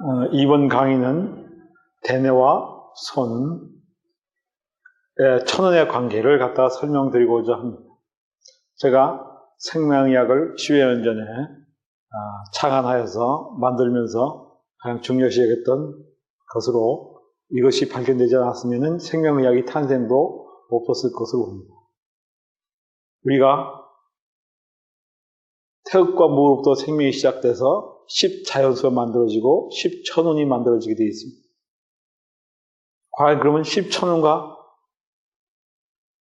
어, 이번 강의는 대뇌와 손, 의 천원의 관계를 갖다 설명드리고자 합니다. 제가 생명의학을 10여 년 전에 아, 창안하여서 만들면서 가장 중요시 여겼던 것으로 이것이 발견되지 않았으면 생명의학이 탄생도 없었을 것으로 봅니다. 우리가 태극과 무로부터 생명이 시작돼서 10자연수가 만들어지고 10천운이 만들어지게 되어 있습니다. 과연 그러면 10천운과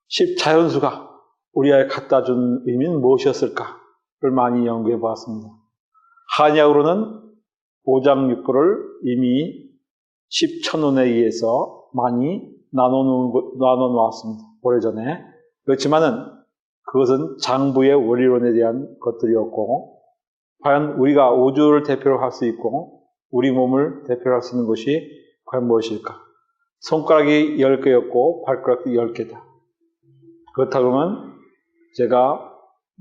10자연수가 우리에게 갖다 준 의미는 무엇이었을까를 많이 연구해 보았습니다. 한약으로는 오장육부를 이미 10천운에 의해서 많이 나눠 놓았습니다. 오래전에. 그렇지만은 그것은 장부의 원리론에 대한 것들이었고, 과연 우리가 우주를 대표로 할 수 있고, 우리 몸을 대표로 할 수 있는 것이 과연 무엇일까? 손가락이 10개였고, 발가락이 10개다. 그렇다면 제가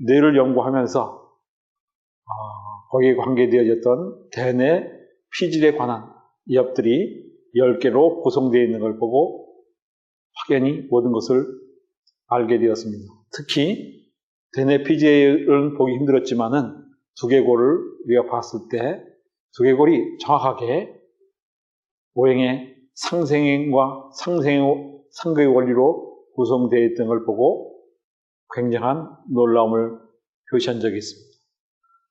뇌를 연구하면서 어, 거기에 관계되어졌던 대뇌 피질에 관한 이업들이 10개로 구성되어 있는 걸 보고 확연히 모든 것을 알게 되었습니다. 특히 대뇌 피질은 보기 힘들었지만은 두개골을 우리가 봤을 때 두개골이 정확하게 오행의 상생과 상생, 상극의 원리로 구성되어 있던 걸 보고 굉장한 놀라움을 표시한 적이 있습니다.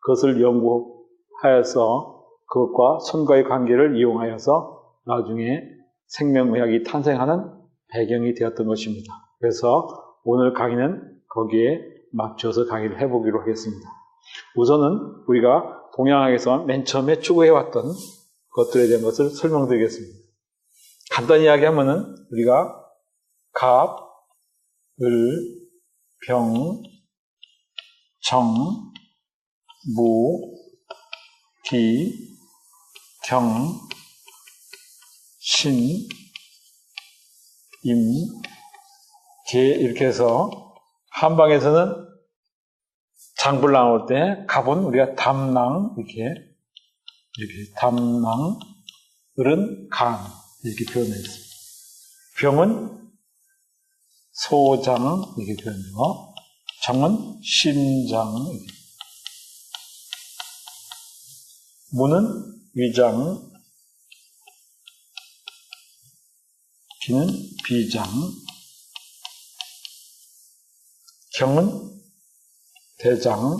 그것을 연구하여서 그것과 손과의 관계를 이용하여서 나중에 생명의학이 탄생하는 배경이 되었던 것입니다. 그래서 오늘 강의는 거기에 맞춰서 강의를 해보기로 하겠습니다. 우선은 우리가 동양학에서 맨 처음에 추구해왔던 것들에 대한 것을 설명드리겠습니다. 간단히 이야기하면은 우리가 갑, 을, 병, 정, 무, 기, 경, 신, 임, 개 이렇게 해서 한방에서는 장불 나올 때 갑은 우리가 담낭 이렇게 이렇게 담낭 을은 간 이렇게 표현했습니다. 병은 소장 이렇게 표현되고 정은 심장 무는 위장 기는 비장 경은 대장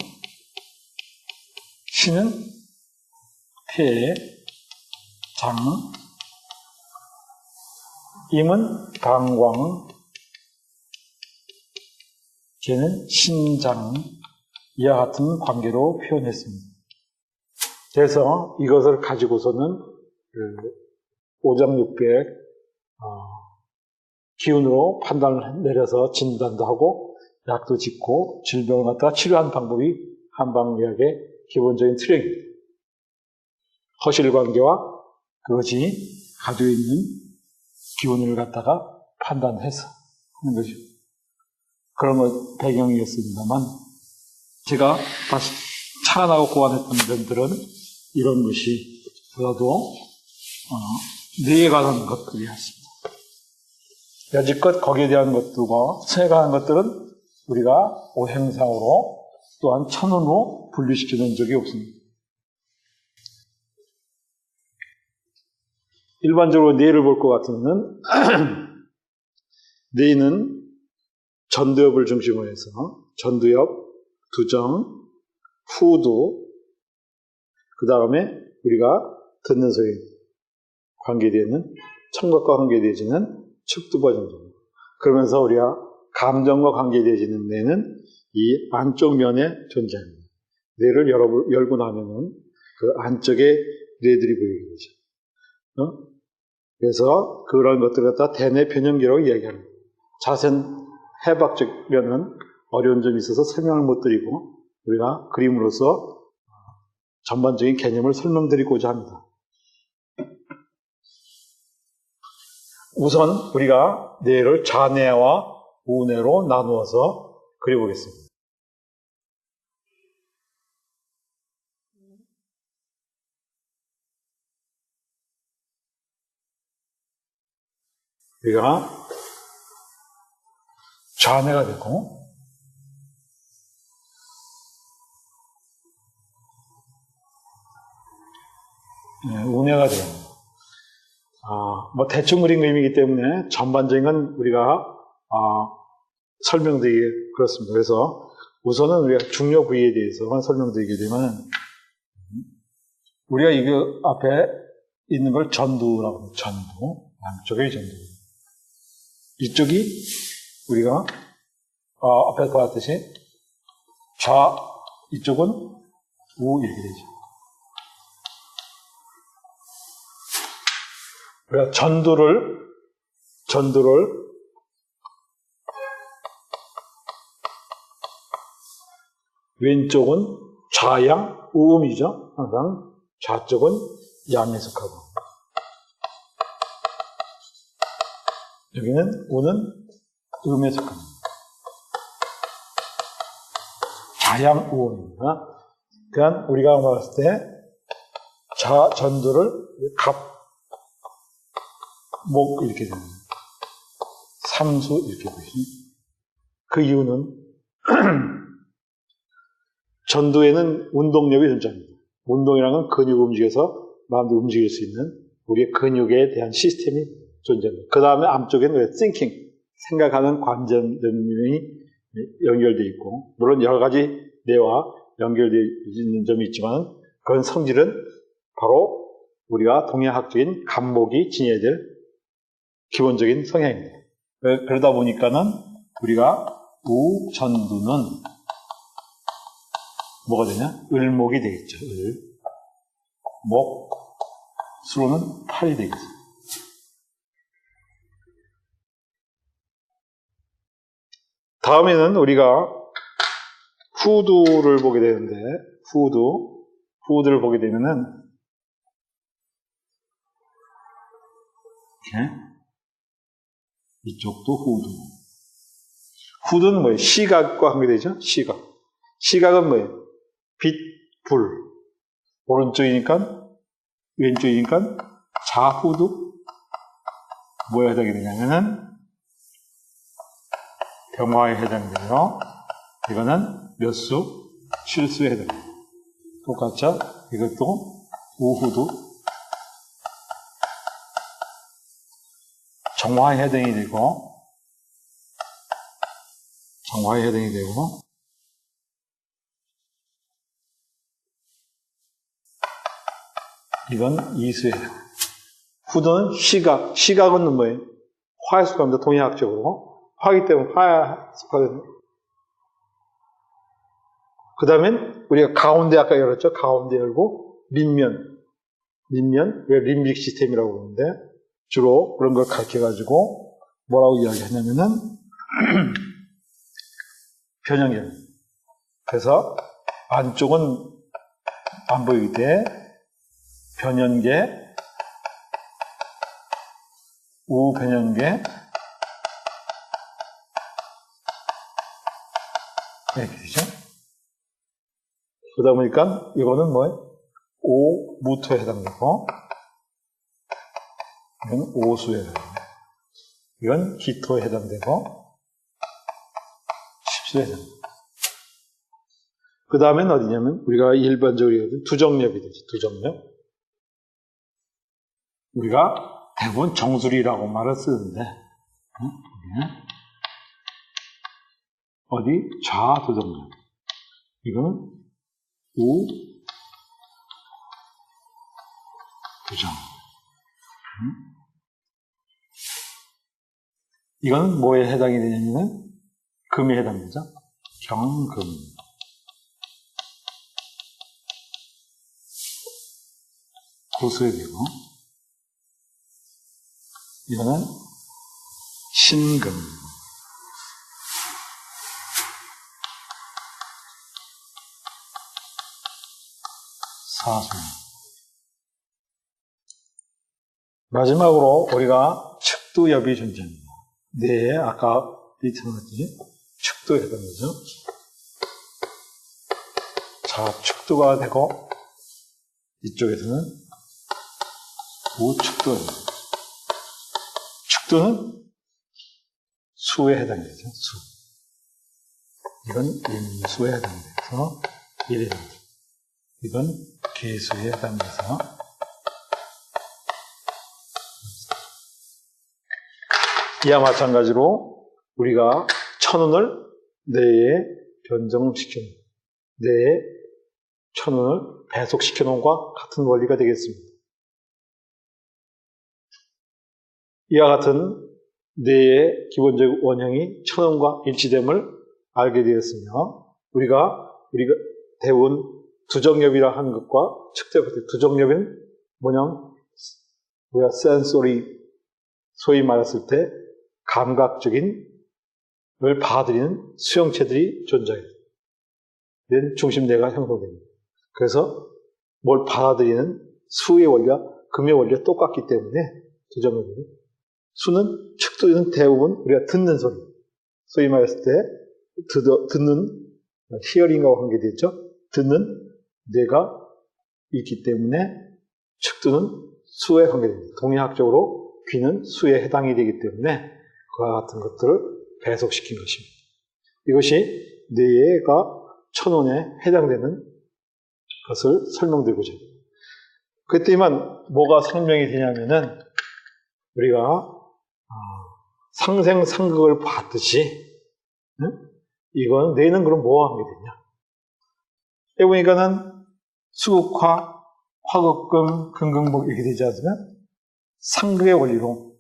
신은 폐, 장, 임은 방광, 개는 신장, 이와 같은 관계로 표현했습니다. 그래서 이것을 가지고서는 그 오장육백 어, 기운으로 판단을 내려서 진단도 하고 약도 짓고 질병을 갖다가 치료하는 방법이 한방의학의 기본적인 트랙입니다. 허실 관계와 그것이 가지고 있는 기운을 갖다가 판단해서 하는 것이죠. 그런 것 배경이었습니다만 제가 다시 차안하고 고안했던 점들은 이런 것이 보다도 어, 뇌에 관한 것들이었습니다. 여지껏 거기에 대한 것들과 관한 것들은 우리가 오행상으로 또한 천원으로 분류시켜 놓은 적이 없습니다. 일반적으로 뇌를 볼 것 같으면 뇌는 전두엽을 중심으로 해서 전두엽, 두정, 후두, 그 다음에 우리가 듣는 소리 관계되는 청각과 관계되어지는 측두부 정도. 그러면서 우리가 감정과 관계되어지는 뇌는 이 안쪽 면에 존재합니다. 뇌를 열어, 열고 나면은 그 안쪽에 뇌들이 보이게 되죠. 어? 그래서 그런 것들을 갖다 대뇌 변형기라고 이야기합니다. 자세한 해박적 면은 어려운 점이 있어서 설명을 못 드리고 우리가 그림으로서 전반적인 개념을 설명드리고자 합니다. 우선 우리가 뇌를 좌뇌와 분해로 나누어서 그려보겠습니다. 우리가 좌뇌가 됐고 네, 운해가 돼요. 아, 뭐 대충 그린 그림이기 때문에 전반적인 건 우리가 아, 설명드리기 그렇습니다. 그래서 우선은 우리가 중요 부위에 대해서 설명드리게 되면 우리가 이거 앞에 있는 걸 전두라고 합니다. 전두. 양쪽의 전두. 이쪽이 우리가 어, 앞에 보았듯이 좌 이쪽은 우 이렇게 되죠. 우리가 전두를 전두를 왼쪽은 좌양 우음이죠. 항상 좌쪽은 양에 속하고 여기는 우는 음에 속합니다. 좌양 우음입니다. 그러니까 우리가 봤을 때 좌전두를 갑, 목 이렇게 됩니다. 삼수 이렇게 보시죠. 그 이유는 전두에는 운동력이 존재합니다. 운동이라는 건 근육 움직여서 마음대로 움직일 수 있는 우리의 근육에 대한 시스템이 존재합니다. 그 다음에 암 쪽에는 왜 thinking, 생각하는 관전점이 연결되어 있고, 물론 여러 가지 뇌와 연결되어 있는 점이 있지만, 그런 성질은 바로 우리가 동양학적인 감목이 지녀야 될 기본적인 성향입니다. 그러다 보니까는 우리가 우전두는 뭐가 되냐? 을목이 되겠죠. 을. 목. 수로는 팔이 되겠죠. 다음에는 우리가 후두를 보게 되는데, 후두. 후두를 보게 되면은, 이렇게. 이쪽도 후두. 후두는 뭐예요? 시각과 관계되죠? 시각. 시각은 뭐예요? 빛, 불. 오른쪽이니까, 왼쪽이니까, 좌후두. 뭐에 해당이 되냐면은, 병화에 해당되고요. 이거는 몇 수? 실수에 해당돼요. 똑같죠? 이것도 우후두. 정화에 해당이 되고, 정화에 해당이 되고, 이건 이수예요. 후두는 시각. 시각은 뭐예요? 화에 속합니다. 동의학적으로. 화기 때문에 화에 속하거든요. 그 다음엔 우리가 가운데 아까 열었죠? 가운데 열고 림면. 림면. 왜 림빅 시스템이라고 그러는데 주로 그런 걸 가르쳐가지고 뭐라고 이야기하냐면은 변형계. 그래서 안쪽은 안 보이기 때문에 변연계, 우변연계, 이렇게 되죠. 그러다 보니까 이거는 뭐예요? 오무토에 해당되고, 이건 오수에 해당되고, 이건 기토에 해당되고, 십수에 해당됩니다. 그 다음엔 어디냐면, 우리가 일반적으로 두정엽이 되죠. 두정엽. 우리가 대부분 정수리라고 말을 쓰는데, 어디? 좌두정렬. 이거는 우, 두정. 이거는 뭐에 해당이 되냐면, 금에 해당되죠? 경금. 고수에 되고, 이거는 신금. 사수. 마지막으로 우리가 측두엽이 존재합니다. 네, 아까 측도 했던 거죠. 자, 측두가 되고 이쪽에서는 우측도입니다. 축두는 수에 해당되죠. 수. 이건 인수에 해당돼서 1이 됩니다. 이건 개수에 해당돼서 이와 마찬가지로 우리가 천원을 내에 변정시키는 내에 천원을 배속시켜 놓은 것과 같은 원리가 되겠습니다. 이와 같은 뇌의 기본적 원형이 천원과 일치됨을 알게 되었으며 우리가 우리가 대운 두정엽이라 하는 것과 측대부터 두정엽은 뭐냐면 우리가 센소리 소위 말했을 때 감각적인 을 받아들이는 수용체들이 존재해요. 는 중심대가 형성됩니다. 그래서 뭘 받아들이는 수의 원리와 금의 원리가 똑같기 때문에 두정엽은 수는 측도는 대부분 우리가 듣는 소리 소위 말했을 때 듣, 듣는 히어링과 관계되죠. 듣는 뇌가 있기 때문에 측두는 수에 관계됩니다. 동의학적으로 귀는 수에 해당이 되기 때문에 그와 같은 것들을 배속시킨 것입니다. 이것이 뇌가 천원에 해당되는 것을 설명드리고자 합니다. 그때만 뭐가 설명이 되냐면은 우리가 상생상극을 봤듯이 응? 이건 뇌는 그럼 뭐와 하게 되냐? 여기 보니까는 수극화, 화극금, 근극목 이렇게 되지 않으면 상극의 원리로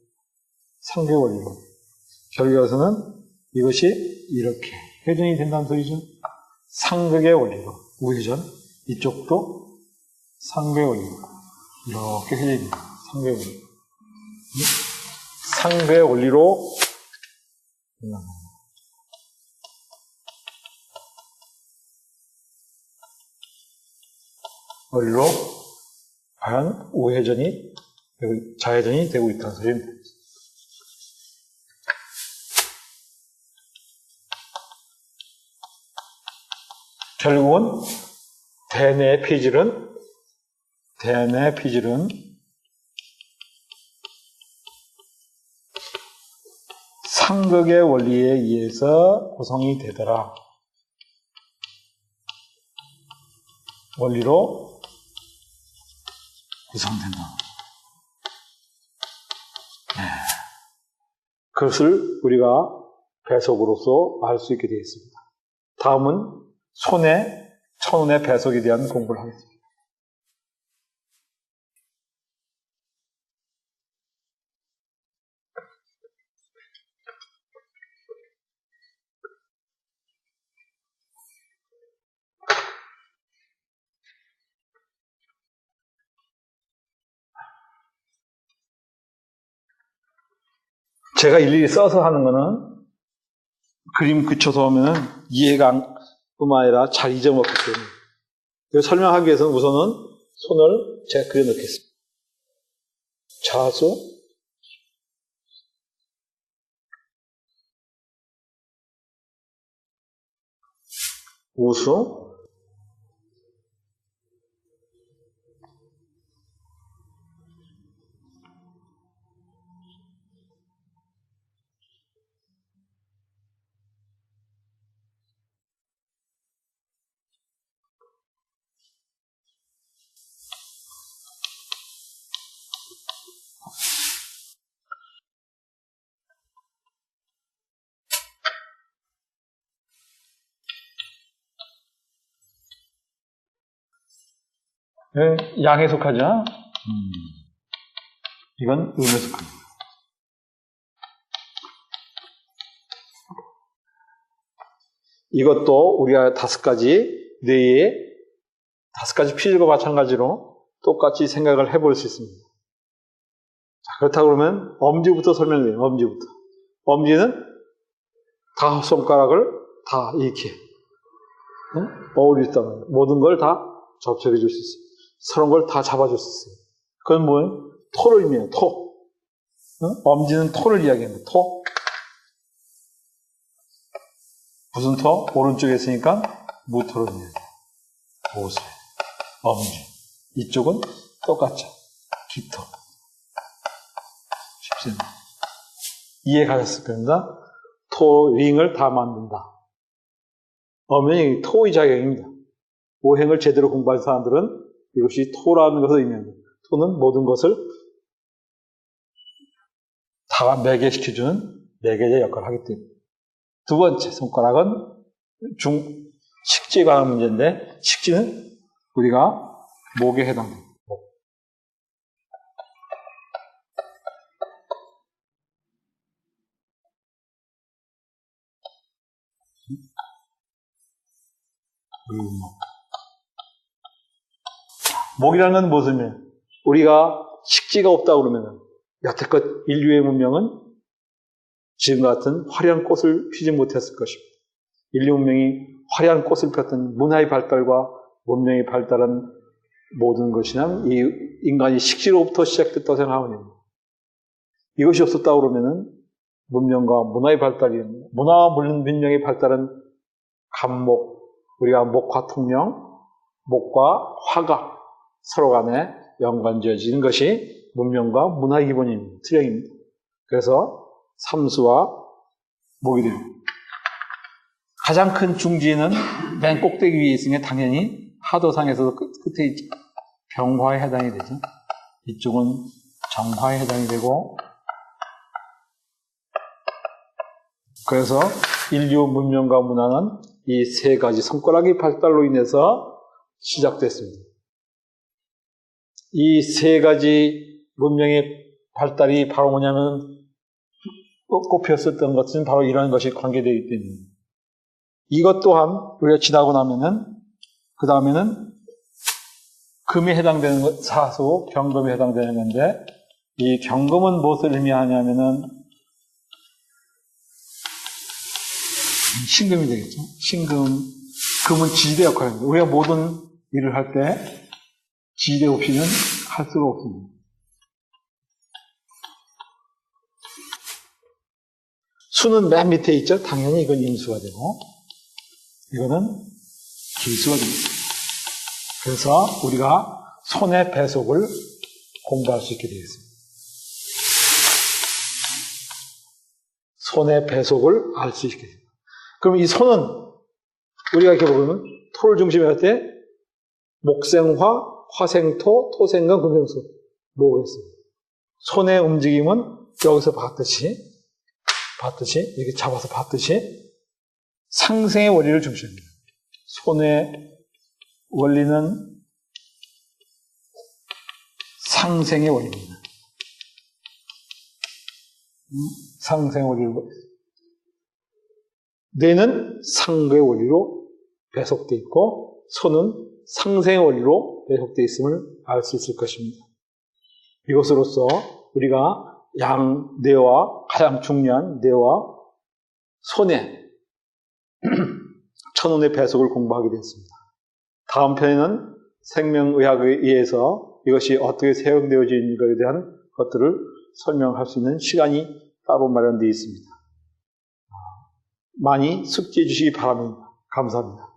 상극의 원리로 결과에서는 이것이 이렇게 회전이 된다는 소리죠. 상극의 원리로 우회전 이쪽도 상극의 원리로 이렇게 회전이 됩니다. 상극의 원리로 상극의 원리로 원리로 과연 우회전이 좌회전이 되고 있다는 소리입니다. 결국은 대뇌 피질은 대뇌 피질은 상극의 원리에 의해서 구성이 되더라. 원리로 구성된다. 네. 그것을 우리가 배속으로서 알 수 있게 되어 있습니다. 다음은 손의 천운의 배속에 대한 공부를 하겠습니다. 제가 일일이 써서 하는 거는 그림 그쳐서 하면 이해가 안, 뿐만 아니라 잘 잊어먹기 때문에. 설명하기 위해서는 우선은 손을 제가 그려 넣겠습니다. 자수, 우수, 양에 속하죠? 음. 이건 음에 속합니다. 이것도 우리가 다섯 가지 뇌에 다섯 가지 피질과 마찬가지로 똑같이 생각을 해볼 수 있습니다. 자, 그렇다 그러면 엄지부터 설명해요. 엄지부터. 엄지는 다섯 손가락을 다 이렇게 응? 있다는 모든 걸 다 접촉해 줄 수 있어요. 서른 걸다 있어요. 그건 뭐예요? 토를 의미해요. 토. 응? 엄지는 토를 이야기합니다. 토. 무슨 토? 오른쪽에 있으니까 무토를 의미해요. 보세. 엄지. 이쪽은 똑같죠. 기토. 쉽습니다. 이해 가셨을 겁니다. 토 링을 다 만든다. 엄연히 토의 자격입니다. 오행을 제대로 공부한 사람들은 이것이 토라는 것을 의미합니다. 토는 모든 것을 다 매개시켜주는 매개자 역할을 하기 때문에. 두 번째 손가락은 중, 식지에 관한 문제인데, 식지는 우리가 목에 해당됩니다. 목. 목. 목이라는 건 무엇이냐? 우리가 식지가 없다 그러면 여태껏 인류의 문명은 지금 같은 화려한 꽃을 피지 못했을 것입니다. 인류 문명이 화려한 꽃을 폈던 문화의 발달과 문명의 발달은 모든 것이나 이 인간이 식지로부터 시작됐다고 생각하면 이것이 없었다 그러면은 문명과 문화의 발달이 문화와 문명의 발달은 감목 우리가 목화 통령 목과 화가 서로 간에 연관지어지는 것이 문명과 문화의 기본입니다. 트령입니다. 그래서 삼수와 목이 됩니다. 가장 큰 중지는 맨 꼭대기 위에 있으니 당연히 하도상에서도 끝, 끝에 있죠. 병화에 해당이 되죠. 이쪽은 정화에 해당이 되고 그래서 인류 문명과 문화는 이 세 가지 손가락의 발달로 인해서 시작됐습니다. 이 세 가지 문명의 발달이 바로 뭐냐면 꼽혔었던 것은 바로 이런 것이 관계되기 때문입니다. 이것 또한 우리가 지나고 나면은 그 다음에는 금에 해당되는 것, 사수, 경금에 해당되는 건데 이 경금은 무엇을 의미하냐면은 신금이 되겠죠. 신금, 금은 지지대 역할입니다. 우리가 모든 일을 할 때 지지대 없이는 할 수가 없습니다. 수는 맨 밑에 있죠. 당연히 이건 임수가 되고 이거는 기수가 됩니다. 그래서 우리가 손의 배속을 공부할 수 있게 되겠습니다. 손의 배속을 알 수 있게 됩니다. 그럼 이 손은 우리가 이렇게 보면 토를 중심에 할 때 목생화, 화생토, 토생금, 금생수 뭐가 있습니다. 손의 움직임은 여기서 봤듯이 봤듯이 이렇게 잡아서 봤듯이 상생의 원리를 중시합니다. 손의 원리는 상생의 원리입니다. 상생의 원리로 뇌는 상의 원리로 배속되어 있고 손은 상생의 원리로 배속되어 있음을 알 수 있을 것입니다. 이것으로서 우리가 양 뇌와 가장 중요한 뇌와 손의 천운의 배속을 공부하게 되었습니다. 다음 편에는 생명의학에 의해서 이것이 어떻게 사용되어지는가에 대한 것들을 설명할 수 있는 시간이 따로 마련되어 있습니다. 많이 숙지해 주시기 바랍니다. 감사합니다.